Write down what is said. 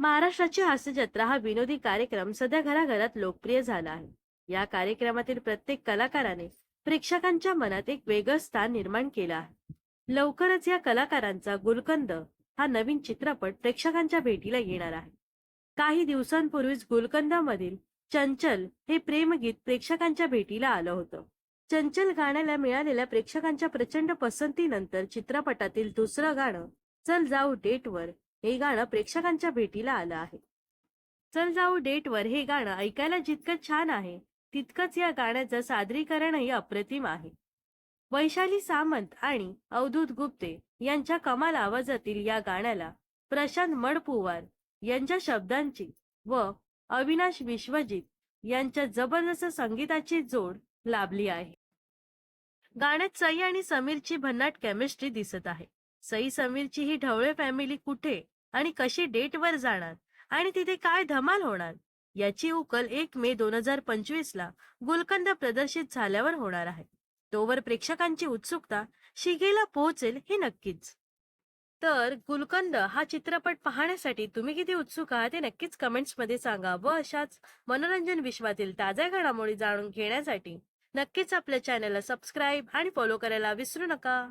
महाराष्ट्राची हास्य जत्रा हा विनोदी कार्यक्रम सध्या घराघरात लोकप्रिय झाला आहे. या कार्यक्रमातील प्रत्येक कलाकाराने प्रेक्षकांच्या मनात एक वेगळं स्थान निर्माण केलं आहे. लवकरच या कलाकारांचा गुलकंद हा नवीन चित्रपट प्रेक्षकांच्या भेटीला येणार आहे. काही दिवसांपूर्वीच गुलकंदामधील चंचल हे प्रेमगीत प्रेक्षकांच्या भेटीला आलं होतं. चंचल गाण्याला मिळालेल्या प्रेक्षकांच्या प्रचंड पसंतीनंतर चित्रपटातील दुसरं गाणं चल जाऊ डेटवर हे गाणं प्रेक्षकांच्या भेटीला आलं आहे. चल जाऊ डेटवर हे गाणं ऐकायला जितकं छान आहे तितकंच या गाण्याचं सादरीकरणही अप्रतिम आहे. वैशाली सामंत आणि अवधूत गुप्ते यांच्या कमाल आवाजातील या गाण्याला प्रशांत मडपुवार यांच्या शब्दांची व अविनाश विश्वजित यांच्या जबरदस्त संगीताची जोड लाभली आहे. गाण्यात सई आणि समीरची भन्नाट केमिस्ट्री दिसत आहे. सई समीरची ही ढवळे फॅमिली कुठे आणि कशी डेटवर जाणार आणि तिथे काय धमाल होणार? याची उकल एक मे दोन हजार पंचवीस ला गुलकंद प्रदर्शित झाल्यावर होणार आहे. तोवर प्रेक्षकांची उत्सुकता शिगेला पोहोचेल हे नक्कीच. तर गुलकंद हा चित्रपट पाहण्यासाठी तुम्ही किती उत्सुक आहात ते नक्कीच कमेंट्समध्ये सांगा व अशाच मनोरंजन विश्वातील ताज्या घडामोडी जाणून घेण्यासाठी नक्कीच आपल्या चॅनलला सबस्क्राईब आणि फॉलो करायला विसरू नका.